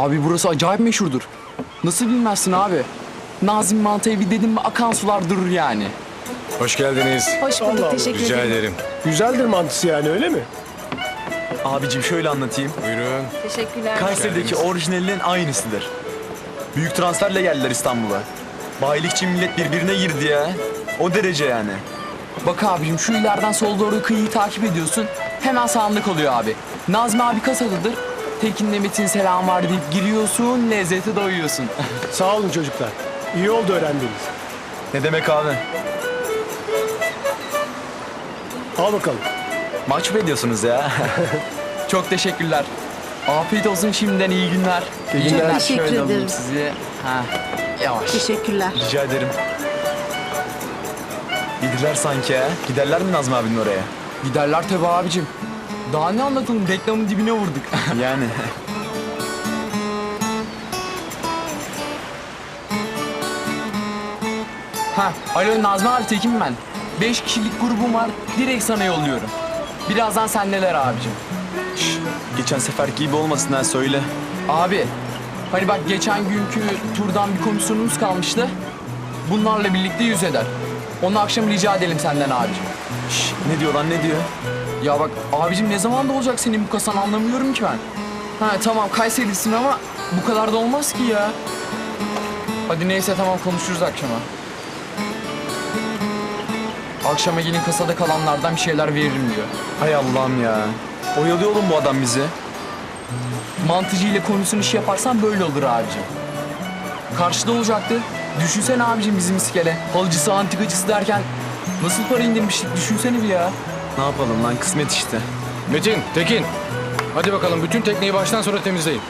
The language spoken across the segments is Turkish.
Abi burası acayip meşhurdur. Nasıl bilmezsin abi? Nazım Mantı evi dedim mi akan sular durur yani. Hoş geldiniz. Hoş bulduk, teşekkür Rica ederim. ederim. Güzeldir mantısı yani öyle mi? Abicim şöyle anlatayım. Buyurun. Teşekkürler. Kayseri'deki orijinalinin aynısıdır. Büyük transferle geldiler İstanbul'a. Bayilikçi millet birbirine girdi ya. O derece yani. Bak abicim şu ileriden sola doğru kıyıyı takip ediyorsun. Hemen sağında kalıyor abi. Nazmi abi kasadadır. Tekin'le Metin selam var deyip giriyorsun, lezzeti doyuyorsun. Sağ olun çocuklar. İyi oldu öğrendiniz. Ne demek abi? Al bakalım. Maç mı ediyorsunuz ya? Çok teşekkürler. Afiyet olsun şimdiden iyi günler. İyi günler. Şöyle Teşekkür alayım ederim. sizi. Ha, yavaş. Teşekkürler. Rica ederim. Gidiler sanki ha. Giderler mi Nazmi abinin oraya? Giderler tabii abicim. Daha ne anlatalım? Reklamın dibine vurduk. Yani. ha, alo Nazmi abi Tekin ben. Beş kişilik grubum var. Direkt sana yolluyorum. Birazdan sendeler abicim. Şş, geçen seferki gibi olmasın ha söyle. Abi, hani bak geçen günkü turdan bir komisyonumuz kalmıştı. Bunlarla birlikte yüz eder. Onu akşam rica edelim senden abicim. Şş, ne diyor lan ne diyor? Ya bak abicim ne zaman da olacak senin bu kasan anlamıyorum ki ben. Ha tamam Kayseri'lisin ama bu kadar da olmaz ki ya. Hadi neyse tamam konuşuruz akşama. Akşama gelin kasada kalanlardan bir şeyler veririm diyor. Hay Allah'ım ya. Oyalıyor oğlum bu adam bizi. Mantıcı ile komisyon işi yaparsan böyle olur abicim. Karşıda olacaktı. Düşünsene abicim bizim iskele. Halıcısı, antikacısı derken nasıl para indirmiştik düşünsene bir ya. Ne yapalım lan kısmet işte. Metin, Tekin. Hadi bakalım bütün tekneyi baştan sona temizleyin.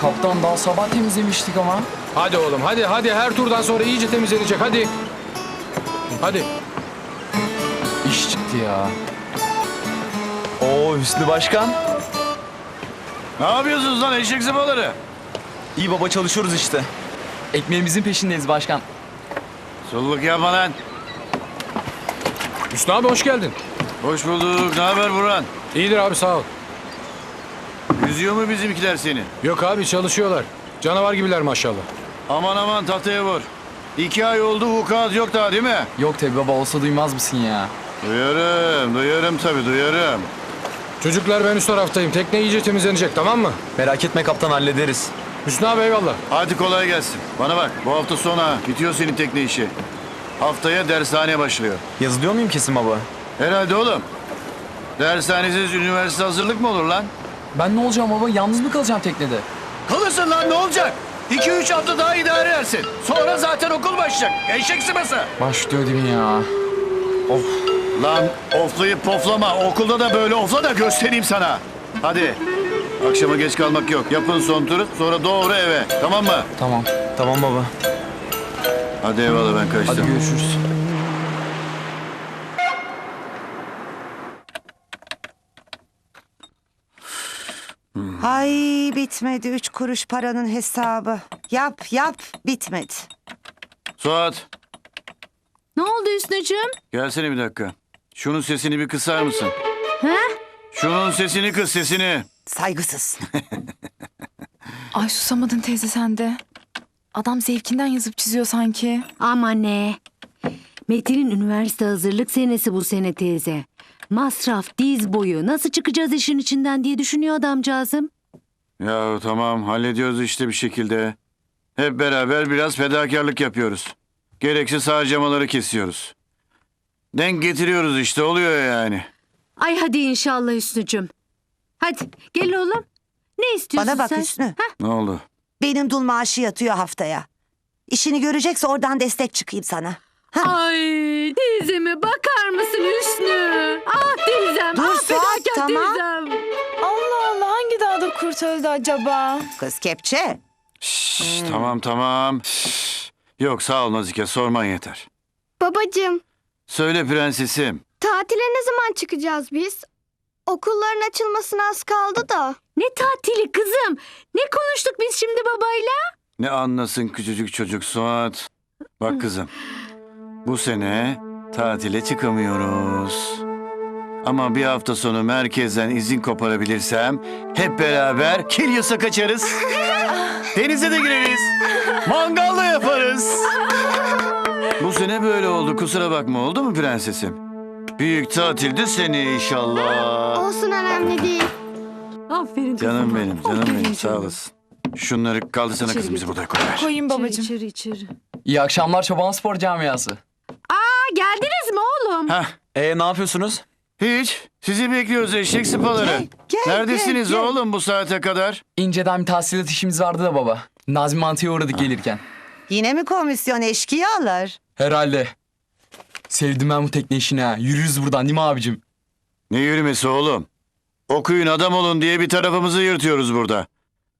Kaptan daha sabah temizlemiştik ama. Hadi oğlum hadi hadi her turdan sonra iyice temizlenecek hadi. Hadi. İş çıktı ya. Oo Hüsnü Başkan. Ne yapıyorsunuz lan eşek zıbaları? İyi baba çalışıyoruz işte. Ekmeğimizin peşindeyiz başkan. Sulluk yapma lan. Hüsnü abi hoş geldin. Hoş bulduk. Ne haber Burhan? İyidir abi sağ ol. Yüzüyor mu bizimkiler seni? Yok abi çalışıyorlar. Canavar gibiler maşallah. Aman aman tahtaya vur. İki ay oldu vukuat yok daha değil mi? Yok tabi baba olsa duymaz mısın ya? Duyarım, duyarım tabii duyarım. Çocuklar ben üst taraftayım. Tekne iyice temizlenecek tamam mı? Merak etme kaptan hallederiz. Hüsnü abi eyvallah. Hadi kolay gelsin. Bana bak bu hafta sonu ha, bitiyor senin tekne işi. Haftaya dershane başlıyor. Yazılıyor muyum kesin baba? Herhalde oğlum. Dershanesiz üniversite hazırlık mı olur lan? Ben ne olacağım baba? Yalnız mı kalacağım teknede? Kalırsın lan ne olacak? İki üç hafta daha idare edersin. Sonra zaten okul başlayacak. Eşek sıması. Başlıyor değil mi ya? Lan oflayıp poflama. Okulda da böyle ofla da göstereyim sana. Hadi. Akşama geç kalmak yok. Yapın son turu sonra doğru eve. Tamam mı? Tamam. Tamam baba. Hadi eyvallah ben kaçtım. Hadi görüşürüz. Ay bitmedi üç kuruş paranın hesabı. Yap yap bitmedi. Suat Ne oldu Hüsnü'cüğüm? gelsene bir dakika. Şunun sesini bir kısar mısın? He? Şunun sesini kıs sesini. Saygısız. Ay susamadın teyze sen de. Adam zevkinden yazıp çiziyor sanki. Ama ne? Metin'in üniversite hazırlık senesi bu sene teyze. Masraf, diz boyu, nasıl çıkacağız işin içinden diye düşünüyor adamcağızım. Ya tamam hallediyoruz işte bir şekilde. Hep beraber biraz fedakarlık yapıyoruz. Gereksiz harcamaları kesiyoruz. Denk getiriyoruz işte oluyor yani. Ay hadi inşallah Hüsnü'cüğüm. Hadi gel oğlum. Ne istiyorsun Bana bak sen? Hüsnü. Ne oldu? Benim dul maaşı yatıyor haftaya. İşini görecekse oradan destek çıkayım sana. Ay teyzeme bakar mısın Hüsnü? Ah teyzem, Dur ah fedakar tamam. teyzem. Allah Allah hangi dağda kurt öldü acaba? Kız kepçe. Şşş, Tamam tamam. Şşş. Yok sağ ol Nazike sorman yeter. Babacığım, Söyle prensesim. tatile ne zaman çıkacağız biz? Okulların açılmasına az kaldı da. Ne tatili kızım? Ne konuştuk biz şimdi babayla? Ne anlasın küçücük çocuk Suat. Bak kızım. Bu sene tatile çıkamıyoruz. Ama bir hafta sonu merkezden izin koparabilirsem hep beraber Kilyos'a kaçarız. Denize de gireriz. Mangal da yaparız. Bu sene böyle oldu kusura bakma oldu mu prensesim? Büyük tatilde seni inşallah. Olsun önemli değil. Aferin kızım. Canım benim canım Aferin benim sağ olasın. Şunları kaldırsana İçeri kızım bizi burada koyar. Koyayım İçeri, babacığım. içeri içeri. İyi akşamlar Çoban Spor Camiası. Aa, geldiniz mi oğlum? Hah E ne yapıyorsunuz? hiç sizi bekliyoruz eşek sıpaları. Gel, gel, Neredesiniz gel, gel. oğlum bu saate kadar? İnceden bir tahsilat işimiz vardı da baba. Nazmi Mantı'ya uğradık gelirken. Yine mi komisyon eşkıyalar? Herhalde. Sevdim ben bu tekne işini ha. Yürürüz buradan değil mi abicim? Ne yürümesi oğlum? Okuyun adam olun diye bir tarafımızı yırtıyoruz burada.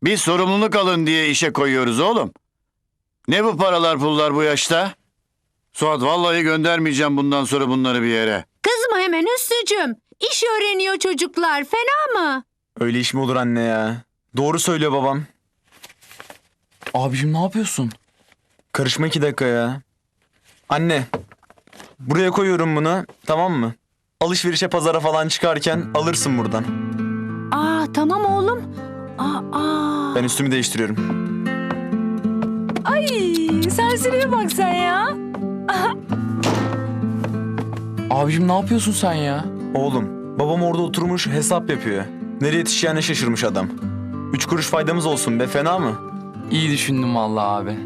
Bir sorumluluk alın diye işe koyuyoruz oğlum. Ne bu paralar pullar bu yaşta? Suat vallahi göndermeyeceğim bundan sonra bunları bir yere. Kızma hemen Hüsnü'cüm. İş öğreniyor çocuklar. Fena mı? Öyle iş mi olur anne ya? Doğru söylüyor babam. Abicim ne yapıyorsun? Karışma iki dakika ya. Anne. Buraya koyuyorum bunu tamam mı? Alışverişe pazara falan çıkarken alırsın buradan. Aa tamam oğlum. Aa, aa. Ben üstümü değiştiriyorum. Ay serseriye bak sen ya. Abicim ne yapıyorsun sen ya? Oğlum babam orada oturmuş hesap yapıyor. Nereye yetişeceğine şaşırmış adam. Üç kuruş faydamız olsun be fena mı? İyi düşündüm vallahi abi.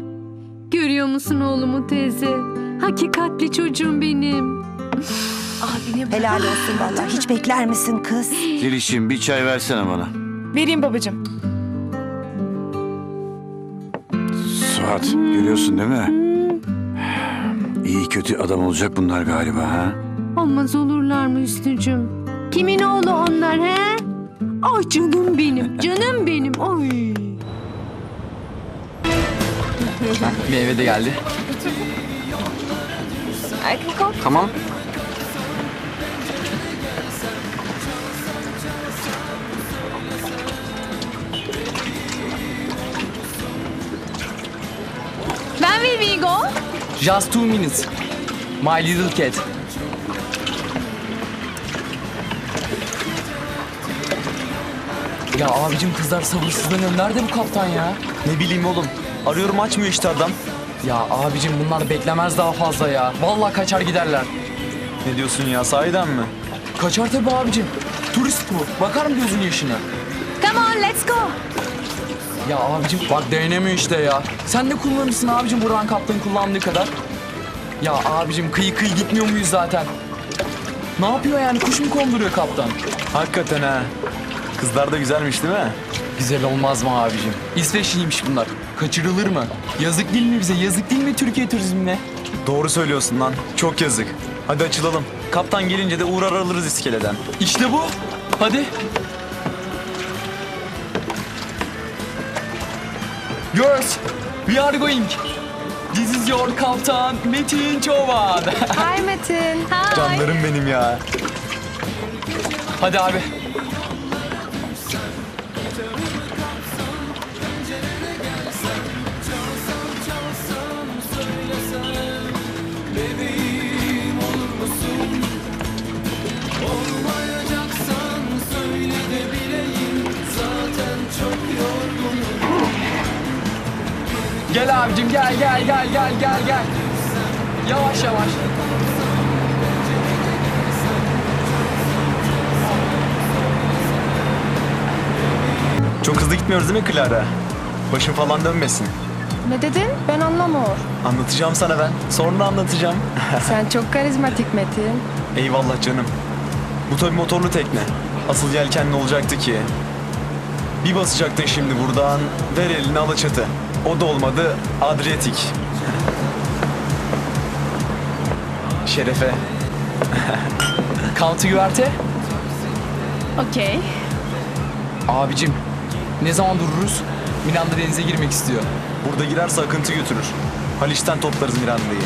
Görüyor musun oğlumu teyze? Hakikatli çocuğum benim. Abine bak. Helal olsun vallahi. Hiç bekler misin kız? Zilişim bir çay versene bana. Vereyim babacığım. Suat görüyorsun değil mi? İyi kötü adam olacak bunlar galiba ha? Olmaz olurlar mı Hüsnü'cüm? Kimin oğlu onlar he? Ay canım benim, canım benim. Oy. Meyve de geldi. Tamam. Ben ve Vigo. Just two minutes. My little cat. Ya abicim kızlar sabırsızlanıyor. Nerede bu kaptan ya? Ne bileyim oğlum. Arıyorum açmıyor işte adam. Ya abicim bunlar beklemez daha fazla ya. Vallahi kaçar giderler. Ne diyorsun ya sahiden mi? Kaçar tabii abicim. Turist bu. Bakar mı gözün yaşına? Come on let's go. Ya abicim bak dayanamıyor işte ya. Sen de kullanırsın abicim Burhan Kaptan'ın kullandığı kadar. Ya abicim kıyı kıyı gitmiyor muyuz zaten? Ne yapıyor yani kuş mu konduruyor kaptan? Hakikaten ha. Kızlar da güzelmiş değil mi? Güzel olmaz mı abicim? İsveçliymiş bunlar. Kaçırılır mı? Yazık değil mi bize? Yazık değil mi Türkiye turizmine? Doğru söylüyorsun lan. Çok yazık. Hadi açılalım. Kaptan gelince de uğrar alırız iskeleden. İşte bu. Hadi. Girls, we are going. This is your kaptan Metin Çoban. Hi Metin. Hi. Canlarım benim ya. Hadi abi. Gel abicim gel gel gel gel gel gel. Yavaş yavaş. Çok hızlı gitmiyoruz değil mi Clara? Başın falan dönmesin. Ne dedin? Ben anlamıyorum. Anlatacağım sana ben. Sonra anlatacağım. Sen çok karizmatik Metin. Eyvallah canım. Bu tabii motorlu tekne. Asıl yelken ne olacaktı ki? Bir basacaktın şimdi buradan. Ver elini Alaçatı. O da olmadı. Adriyatik. Şerefe. Kaltı güverte. Okey. Abicim ne zaman dururuz? Miranda denize girmek istiyor. Burada girerse akıntı götürür. Haliç'ten toplarız Miranda'yı.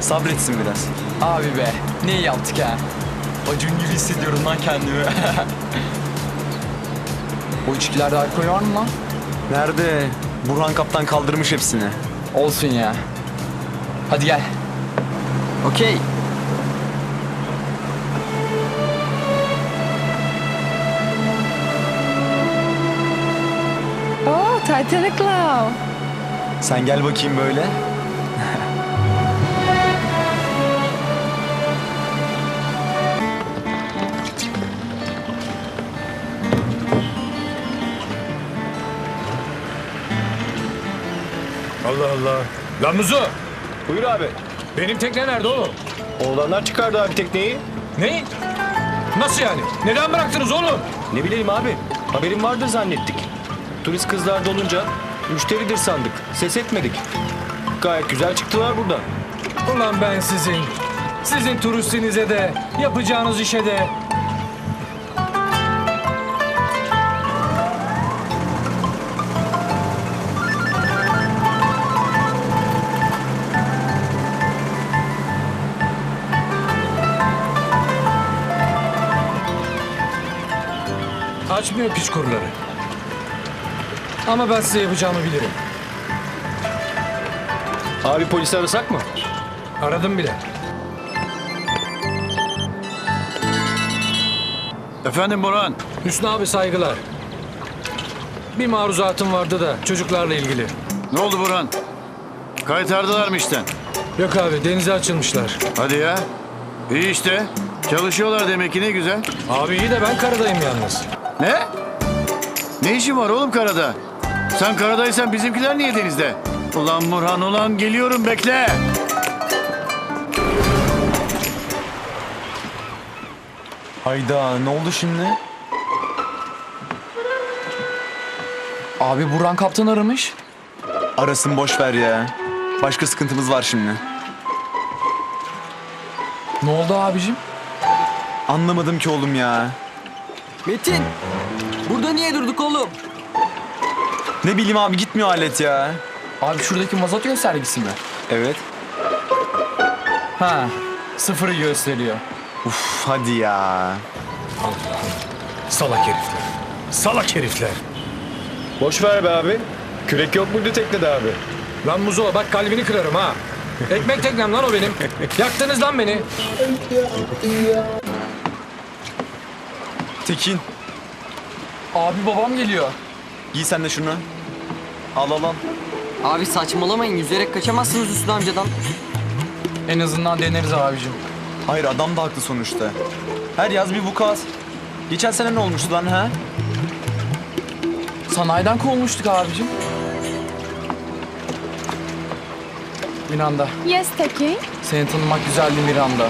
Sabretsin biraz. Abi be ne iyi yaptık ha. Acun gibi hissediyorum lan kendimi. o içkilerde alkol var mı lan? Nerede? Burhan Kaptan kaldırmış hepsini. Olsun ya. Hadi gel. Okey. Oo, Titanic Love. Sen gel bakayım böyle. Allah Allah. Lan Muzo. Buyur abi. Benim tekne nerede oğlum? Oğlanlar çıkardı abi tekneyi. Ne? Nasıl yani? Neden bıraktınız oğlum? Ne bileyim abi. Haberin vardır zannettik. Turist kızlar dolunca müşteridir sandık. Ses etmedik. Gayet güzel çıktılar buradan. Ulan ben sizin. Sizin turistinize de, yapacağınız işe de. Açmıyor piç kuruları. Ama ben size yapacağımı bilirim. Abi polisi arasak mı? Aradım bile. Efendim Burhan. Hüsnü abi saygılar. Bir maruzatım vardı da çocuklarla ilgili. Ne oldu Burhan? Kaytardılar mı işten? Yok abi denize açılmışlar. Hadi ya. İyi işte. Çalışıyorlar demek ki ne güzel. Abi iyi de ben karadayım yalnız. Ne? Ne işin var oğlum karada? Sen karadaysan bizimkiler niye denizde? Ulan Burhan ulan geliyorum bekle. Hayda ne oldu şimdi? Abi Burhan kaptan aramış. Arasın boş ver ya. Başka sıkıntımız var şimdi. Ne oldu abicim? Anlamadım ki oğlum ya. Metin. Burada niye durduk oğlum? Ne bileyim abi gitmiyor alet ya. Abi şuradaki mazot göstergesi mi? Evet. Ha. Sıfırı gösteriyor. Uf hadi ya. Salak herifler. Salak herifler. Boş ver be abi. Kürek yok muydu teknede abi? Lan Muzo bak kalbini kırarım ha. Ekmek teknem lan o benim. Yaktınız lan beni. Tekin Abi babam geliyor. giy sen de şunu. Al al al. Abi saçmalamayın. Yüzerek kaçamazsınız Hüsnü amcadan. En azından deneriz abicim. Hayır adam da haklı sonuçta. Her yaz bir vukuat. Geçen sene ne olmuştu lan ha? Sanayiden kovmuştuk abicim. Miranda. Yes Tekin. Seni tanımak güzeldi Miranda.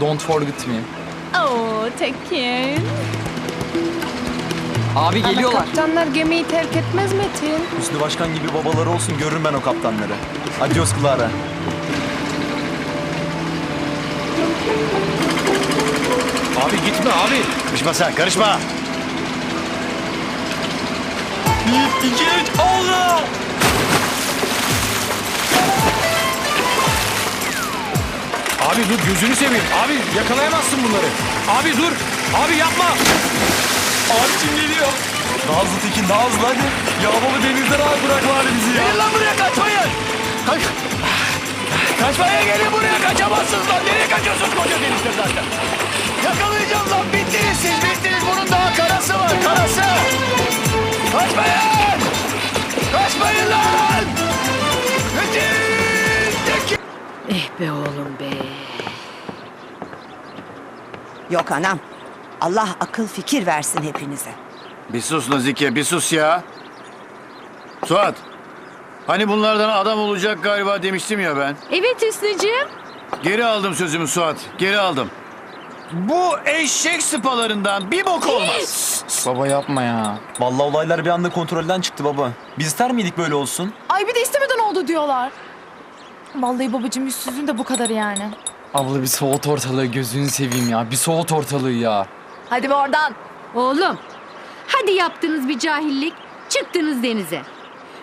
Don't forget me. Oo Tekin. Abi Ama kaptanlar gemiyi terk etmez Metin. Hüsnü Başkan gibi babaları olsun görürüm ben o kaptanları. Adios Clara. Abi gitme abi. Karışma sen karışma. Bir, iki, üç, Abi dur gözünü seveyim. Abi yakalayamazsın bunları. Abi dur. Abi yapma. Abicim geliyor. Hızlı Tekin daha hızlı hadi. Ya baba denizden al bırak bari bizi ya. Gelin lan buraya kaçmayın. Kaç. Kaçmaya gelin buraya kaçamazsınız lan. Nereye kaçıyorsunuz koca denizde zaten? Yakalayacağım lan bittiniz siz bittiniz. Bunun daha karası var karası. Kaçmayın be oğlum be. Yok anam. Allah akıl fikir versin hepinize. Bir sus Nazike bir sus ya. Suat. Hani bunlardan adam olacak galiba demiştim ya ben. Evet Hüsnü'cüğüm. Geri aldım sözümü Suat. Geri aldım. Bu eşek sıpalarından bir bok olmaz. Baba yapma ya. Vallahi olaylar bir anda kontrolden çıktı baba. Biz ister miydik böyle olsun? Ay bir de istemeden oldu diyorlar. Vallahi babacığım yüzsüzlüğün de bu kadar yani. Abla bir soğut ortalığı gözünü seveyim ya. Bir soğut ortalığı ya. Hadi be oradan. Oğlum. Hadi yaptınız bir cahillik. Çıktınız denize.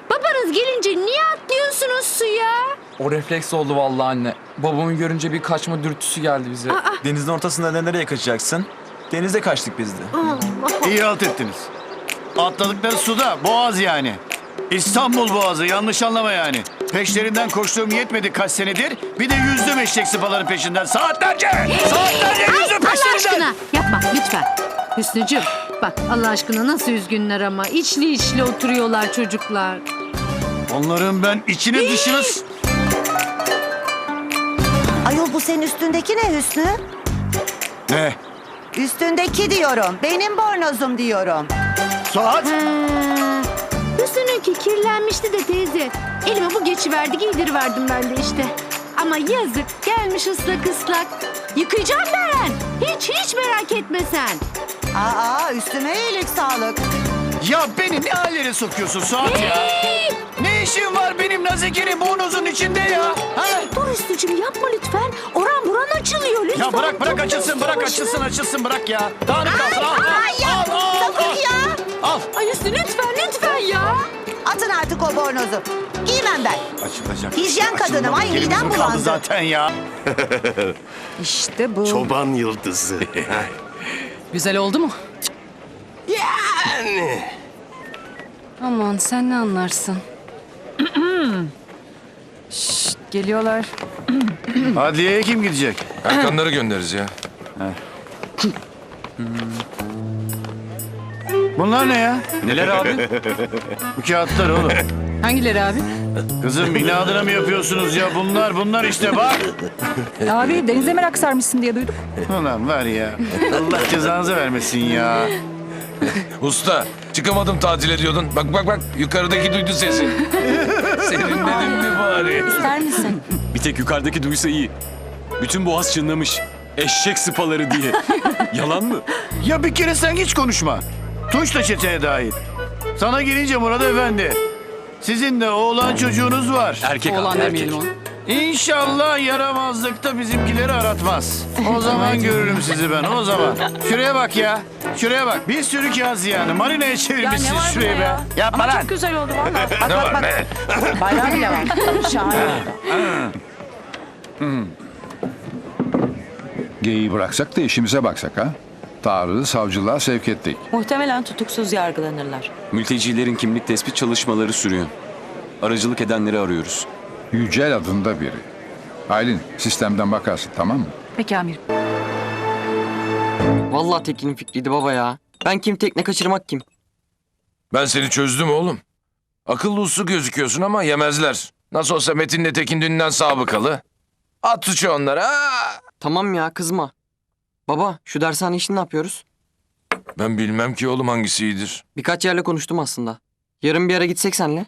Babanız gelince niye atlıyorsunuz suya? O refleks oldu vallahi anne. Babamı görünce bir kaçma dürtüsü geldi bize. Denizin ortasında ne- nereye kaçacaksın? Denizde kaçtık biz de. İyi halt ettiniz. Atladıkları suda boğaz yani. İstanbul Boğazı yanlış anlama yani. Peşlerinden koştuğum yetmedi kaç senedir. Bir de yüzdüm eşek sıpaların peşinden. Saatlerce! Saatlerce yüzdüm Allah peşlerinden! aşkına yapma lütfen. Hüsnü'cüğüm Bak Allah aşkına nasıl üzgünler ama. içli içli oturuyorlar çocuklar. Onların ben içine dışına... s- Ayol bu senin üstündeki ne Hüsnü? Ne? Üstündeki diyorum. Benim bornozum diyorum. Saat? Hüsnü'nünki kirlenmişti de teyze. Elime bu geçiverdi giydiriverdim ben de işte. Ama yazık gelmiş ıslak ıslak. Yıkayacağım ben. Hiç hiç merak etme sen. Aa üstüme iyilik sağlık. Ya beni ne hallere sokuyorsun Suat ya? Ne işin var benim Nazeki'nin bornozun içinde ya? Ha? Dur Hüsnü'cüğüm yapma lütfen. Oran buran açılıyor lütfen. Ya bırak bırak Dur, açılsın bırak başına. açılsın açılsın bırak ya. Dağınık kalsın al al al al. Al. Ay Hüsnü lütfen lütfen ya. Atın artık o bornozu. Giymem ben. Açılacak. Hijyen kadınım. Ay Elimizin midem kaldı bulandı. zaten ya. İşte bu. Çoban yıldızı. Güzel oldu mu? Aman sen ne anlarsın? Şşt, geliyorlar. Adliyeye kim gidecek? Erkanları göndeririz ya. Bunlar ne ya? Neler abi? Bu kağıtlar oğlum. Hangileri abi? Kızım inadına mı yapıyorsunuz ya? Bunlar bunlar işte bak. Abi denize merak sarmışsın diye duyduk. Ulan var ya. Allah cezanızı vermesin ya. Usta çıkamadım tatile diyordun. Bak bak bak yukarıdaki duydu sesi. Senin dedim mi bari? İster misin? Bir tek yukarıdaki duysa iyi. Bütün boğaz çınlamış. Eşek sıpaları diye. Yalan mı? Ya bir kere sen hiç konuşma. Tunç da çeteye dahil. Sana gelince Murat Efendi. Sizin de oğlan çocuğunuz var. Erkek abi erkek. İnşallah yaramazlıkta bizimkileri aratmaz. O zaman görürüm sizi ben o zaman. Şuraya bak ya. Şuraya bak. Bir sürü kağıt yani. Marina'ya çevirmişsiniz şurayı be. Yapma lan. güzel oldu valla. Ne var ne? Bayrağı bile var. Şahane. Geyiği bıraksak da işimize baksak ha. Tarık'ı savcılığa sevk ettik. Muhtemelen tutuksuz yargılanırlar. Mültecilerin kimlik tespit çalışmaları sürüyor. Aracılık edenleri arıyoruz. Yücel adında biri. Aylin sistemden bakarsın tamam mı? Peki amirim. Vallahi Tekin'in fikriydi baba ya. Ben kim tekne kaçırmak kim? Ben seni çözdüm oğlum. Akıllı uslu gözüküyorsun ama yemezler. Nasıl olsa Metin'le Tekin dünden sabıkalı. At suçu onlara. Tamam ya kızma. Baba şu dershane işini ne yapıyoruz? Ben bilmem ki oğlum hangisi iyidir. Birkaç yerle konuştum aslında. Yarın bir ara gitsek senle.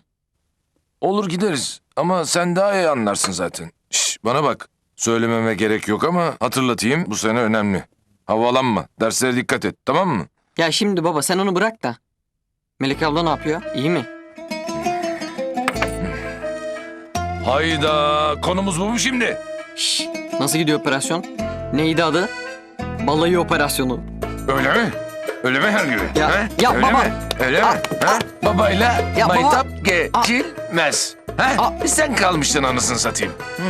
Olur gideriz ama sen daha iyi anlarsın zaten. Şş, bana bak. Söylememe gerek yok ama hatırlatayım bu sene önemli. Havalanma. Derslere dikkat et tamam mı? Ya şimdi baba sen onu bırak da. Melek abla ne yapıyor? İyi mi? Hayda konumuz bu mu şimdi? Şş, nasıl gidiyor operasyon? Neydi adı? Balayı operasyonu. Öyle mi? Öyle mi her gün? Ya- ha? ya Öyle baba. mi? Öyle mi? Ha? Babayla Ya baba. maytap geçilmez. Ha? Sen kalmıştın anasını satayım. Hmm.